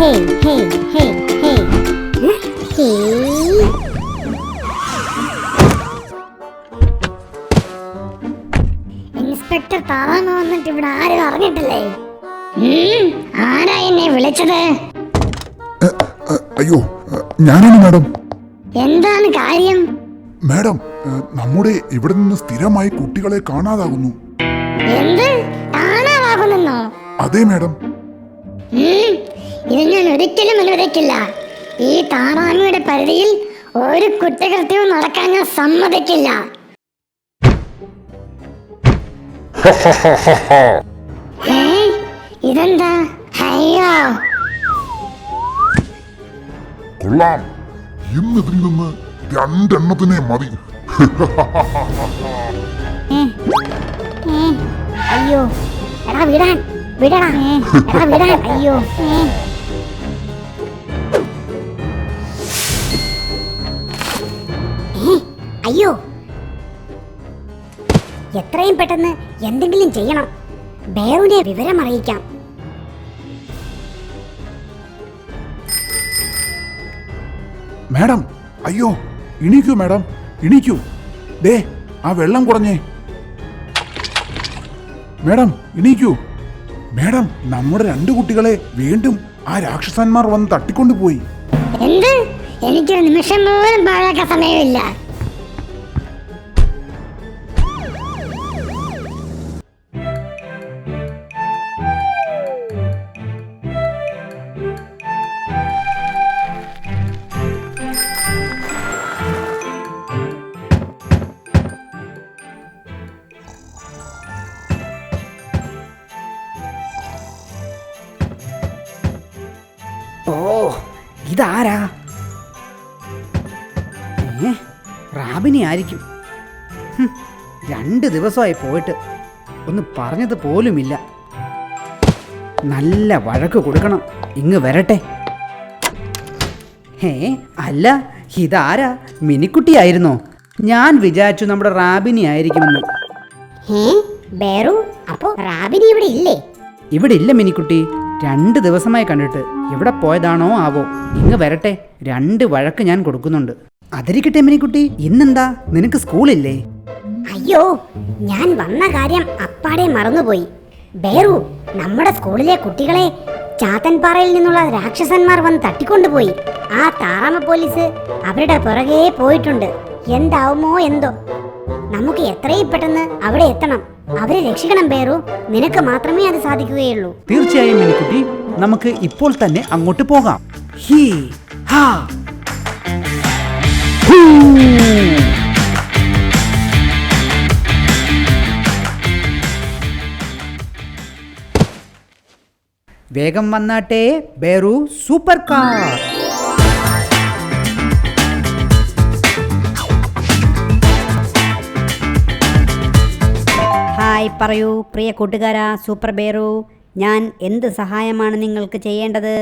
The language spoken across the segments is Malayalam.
ഹേ ഹേ ഹേ ഹേ ഹേ ഇൻസ്പെക്ടർ താറാമ വന്നിട്ട് ഇവിടെ ആരും അറിഞ്ഞിട്ടില്ലേ? ആരാ എന്നെ വിളിച്ചത്? അയ്യോ ഞാനാണ് മാഡം. എന്താണ് കാര്യം? മാഡം നമ്മുടെ ഇവിടെ നിന്ന് സ്ഥിരമായി കുട്ടികളെ കാണാതാകുന്നു. എന്ത്? കാണാവാകുന്നെന്നോ അതെ മാഡം. ഇത് ഞാൻ ഒരിക്കലും അനുവദിക്കില്ല ഈ താറാമിയുടെ പരിധിയിൽ ഒരു കുറ്റകൃത്യവും നടക്കാൻ ഞാൻ സമ്മതിക്കില്ല. ഏ? ഇതെന്താ? അയ്യോ. കൊള്ളാം. ഇന്ന് ഇതിൽ നിന്ന് രണ്ടെണ്ണത്തിനെ മതി. അയ്യോ. എടാ വിടാൻ വിടടാ. എടാ വിടാൻ അയ്യോ. അയ്യോ. എത്രയും പെട്ടെന്ന് എന്തെങ്കിലും ചെയ്യണം. ബേറുവിനെ വിവരം അറിയിക്കാം. മാഡം അയ്യോ ഇണീക്കൂ മാഡം ഇണീക്കൂ. ദേ ആ വെള്ളം കുറഞ്ഞേ. മാഡം ഇണീക്കൂ. മാഡം നമ്മുടെ രണ്ട് കുട്ടികളെ വീണ്ടും ആ രാക്ഷസന്മാർ വന്ന് തട്ടിക്കൊണ്ടുപോയി. എന്ത്? എനിക്കൊരു നിമിഷം പോലും പാഴാക്കാൻ സമയമില്ല. ഏ? റാബിനി ആയിരിക്കും രണ്ട് ദിവസമായി പോയിട്ട് ഒന്ന് പറഞ്ഞത് പോലുമില്ല. നല്ല വഴക്ക് കൊടുക്കണം. ഇങ്ങ് വരട്ടെ. ഹേ അല്ല ഇതാരാ? മിനിക്കുട്ടിയായിരുന്നോ? ഞാൻ വിചാരിച്ചു നമ്മുടെ റാബിനി ആയിരിക്കുമെന്ന്. റാബിനി ഇവിടെ ഇല്ലേ? ഇവിടെ ഇല്ല മിനിക്കുട്ടി. രണ്ട് ദിവസമായി കണ്ടിട്ട് ഇവിടെ പോയതാണോ ആവോ. ഇങ്ങ് വരട്ടെ. രണ്ട് വഴക്ക് ഞാൻ കൊടുക്കുന്നുണ്ട്. അതിരിക്കട്ടെ മിനിക്കുട്ടി. ഇന്നെന്താ? നിനക്ക് സ്കൂളില്ലേ? അയ്യോ ഞാൻ വന്ന കാര്യം അപ്പാടെ മറന്നുപോയി. ബേറു നമ്മുടെ സ്കൂളിലെ കുട്ടികളെ ചാത്തൻപാറയിൽ നിന്നുള്ള രാക്ഷസന്മാർ വന്ന് തട്ടിക്കൊണ്ടുപോയി. ആ താറാമ പോലീസ് അവരുടെ പുറകെ പോയിട്ടുണ്ട്. എന്താവുമോ എന്തോ. നമുക്ക് എത്രയും പെട്ടെന്ന് അവിടെ എത്തണം. അവരെ രക്ഷിക്കണം ബേറു. നിനക്ക് മാത്രമേ അത് സാധിക്കുകയുള്ളൂ. തീർച്ചയായും മിനിക്കുട്ടി. നമുക്ക് ഇപ്പോൾ തന്നെ അങ്ങോട്ട് പോകാം. ഹീ ഹാ. വേഗം വന്നാട്ടെ ബേറു സൂപ്പർ കാർ. ഹായ് പറയൂ പ്രിയ കൂട്ടുകാരാ സൂപ്പർ ബേറു. ഞാൻ എന്ത് സഹായമാണ് നിങ്ങൾക്ക് ചെയ്യേണ്ടത്?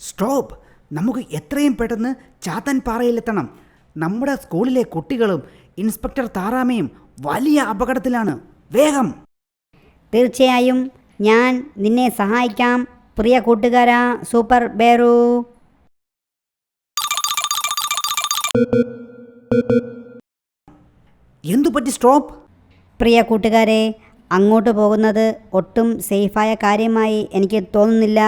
സ്റ്റോപ്പ്. നമുക്ക് എത്രയും പെട്ടെന്ന് ചാത്തൻ പാറയിലെത്തണം. നമ്മുടെ സ്കൂളിലെ കുട്ടികളും ഇൻസ്പെക്ടർ താറാമയും വലിയ അപകടത്തിലാണ്. വേഗം. തീർച്ചയായും ഞാൻ നിന്നെ സഹായിക്കാം പ്രിയ കൂട്ടുകാരാ സൂപ്പർ ബേറു. എന്തു പറ്റി സ്റ്റോപ്പ് പ്രിയ കൂട്ടുകാരെ അങ്ങോട്ട് പോകുന്നത് ഒട്ടും സേഫായ കാര്യമായി എനിക്ക് തോന്നുന്നില്ല.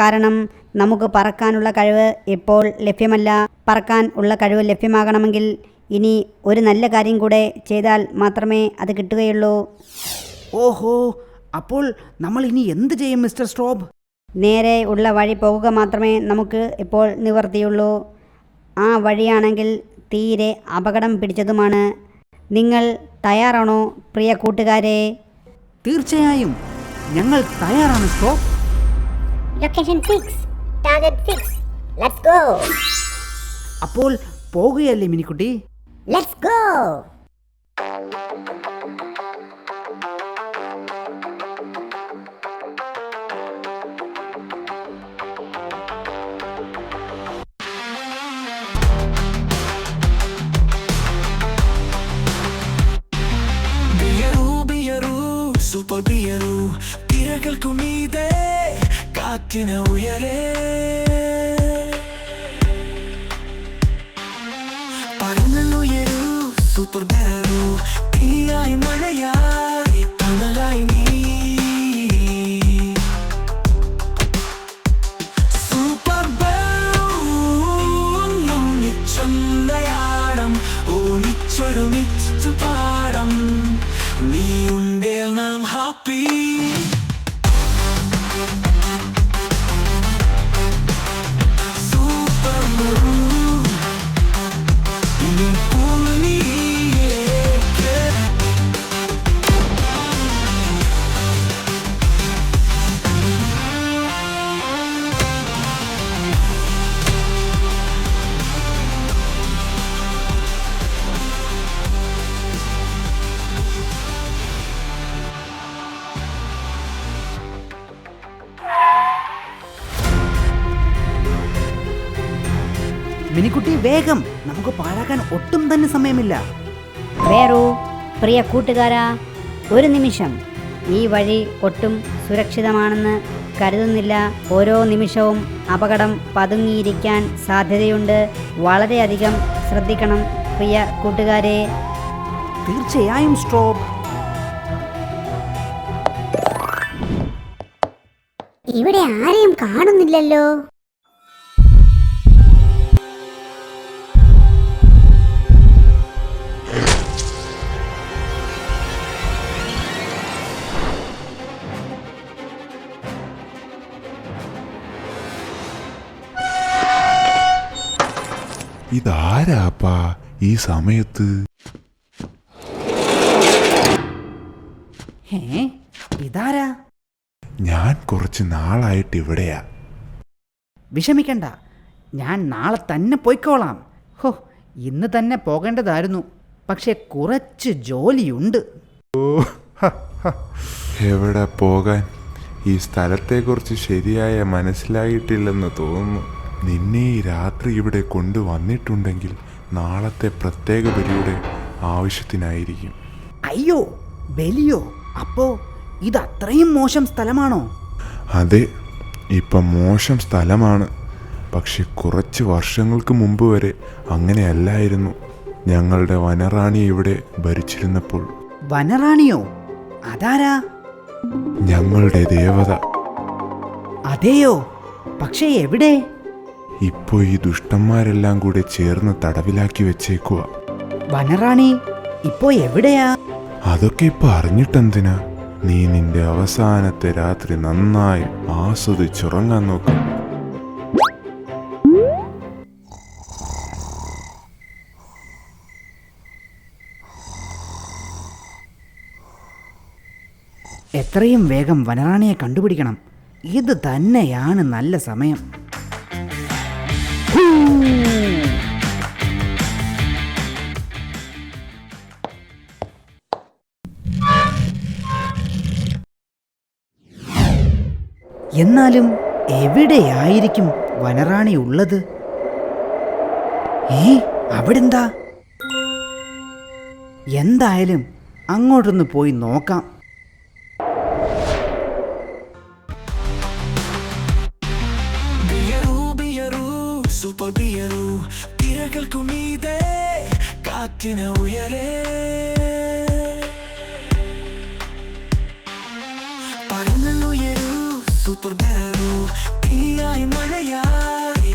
കാരണം നമുക്ക് പറക്കാനുള്ള കഴിവ് ഇപ്പോൾ ലഭ്യമല്ല. പറക്കാൻ ഉള്ള കഴിവ് ലഭ്യമാകണമെങ്കിൽ ഇനി ഒരു നല്ല കാര്യം കൂടെ ചെയ്താൽ മാത്രമേ അത് കിട്ടുകയുള്ളൂ. ഓഹോ അപ്പോൾ നമ്മൾ ഇനി എന്ത് ചെയ്യും മിസ്റ്റർ സ്ട്രോബ്? നേരെ ഉള്ള വഴി പോകുക മാത്രമേ നമുക്ക് ഇപ്പോൾ നിവർത്തിയുള്ളൂ. ആ വഴിയാണെങ്കിൽ തീരെ അപകടം പിടിച്ചതുമാണ്. നിങ്ങൾ തയ്യാറാണോ പ്രിയ കൂട്ടുകാരെ? തീർച്ചയായും. ഞങ്ങൾ തയ്യാറാണ് stop location fix target fix let's go അപ്പോൾ പോകുകയല്ലേ മിനിക്കുട്ടി? ലെറ്റ്സ് ഗോ കാറ്റിന് ഉയരേ. പറന്നുയരൂ സൂപ്പർ ബാരോ തീയായി മഴയായി തണലായി നീ. സൂപ്പർ ഒന്നിച്ചൊന്നയാടം ഒന്നിച്ചൊരുമിച്ചു പാടം നീ മിനിക്കുട്ടി വേഗം നമുക്ക് പാഴാക്കാൻ ഒട്ടും തന്നെ സമയമില്ല. വേറു പ്രിയ കൂട്ടുകാരാ ഒരു നിമിഷം. ഈ വഴി ഒട്ടും സുരക്ഷിതമാണെന്ന് കരുതുന്നില്ല. ഓരോ നിമിഷവും അപകടം പതുങ്ങിയിരിക്കാൻ സാധ്യതയുണ്ട്. വളരെയധികം ശ്രദ്ധിക്കണം പ്രിയ കൂട്ടുകാരെ. തീർച്ചയായും സ്ട്രോബ്. ഇവിടെ ആരെയും കാണുന്നില്ലല്ലോ. ഇതാരാപ്പാ ഈ സമയത്ത്? ഇതാരാ? ഞാൻ കുറച്ച് നാളായിട്ട് ഇവിടെയാ. വിഷമിക്കണ്ട. ഞാൻ നാളെ തന്നെ പോയിക്കോളാം. ഹോ ഇന്ന് തന്നെ പോകേണ്ടതായിരുന്നു. പക്ഷെ കുറച്ച് ജോലിയുണ്ട്. എവിടെ പോകാൻ? ഈ സ്ഥലത്തെക്കുറിച്ച് ശരിയായ മനസ്സിലായിട്ടില്ലെന്ന് തോന്നുന്നു. നിന്നെ ഈ രാത്രി ഇവിടെ കൊണ്ടുവന്നിട്ടുണ്ടെങ്കിൽ നാളത്തെ പ്രത്യേക ബലിയുടെ ആവശ്യത്തിനായിരിക്കും. അയ്യോ ബലിയോ? അപ്പോ ഇത് അത്രയും മോശം സ്ഥലമാണോ? അതെ ഇപ്പം മോശം സ്ഥലമാണ്. പക്ഷെ കുറച്ച് വർഷങ്ങൾക്ക് മുമ്പ് വരെ അങ്ങനെയല്ലായിരുന്നു. ഞങ്ങളുടെ വനറാണി ഇവിടെ ഭരിച്ചിരുന്നപ്പോൾ. വനറാണിയോ? അതാരാ? ഞങ്ങളുടെ ദേവത. അതെയോ? പക്ഷേ എവിടെ? ഇപ്പോൾ ഈ ദുഷ്ടന്മാരെല്ലാം കൂടെ ചേർന്ന് തടവിലാക്കി വെച്ചേക്കുക വനറാണി ഇപ്പോ എവിടെയാ? അതൊക്കെ ഇപ്പൊ അറിഞ്ഞിട്ടെന്തിനാ? നീ നിന്റെ അവസാനത്തെ രാത്രി നന്നായി ആസ്വദിച്ചുറങ്ങാൻ നോക്ക്. എത്രയും വേഗം വനറാണിയെ കണ്ടുപിടിക്കണം. ഇത് തന്നെയാണ് നല്ല സമയം. എന്നാലും എവിടെയായിരിക്കും വനറാണി ഉള്ളത്? ഏ അവിടെന്താ? എന്തായാലും അങ്ങോട്ടൊന്ന് പോയി നോക്കാം. സൂപ്പർ ബിയറു തിരകൾക്കു മീതെ കാറ്റിന് ഉയരേ. പറന്നുയരൂ സൂപ്പർ തീയായി മഴയായി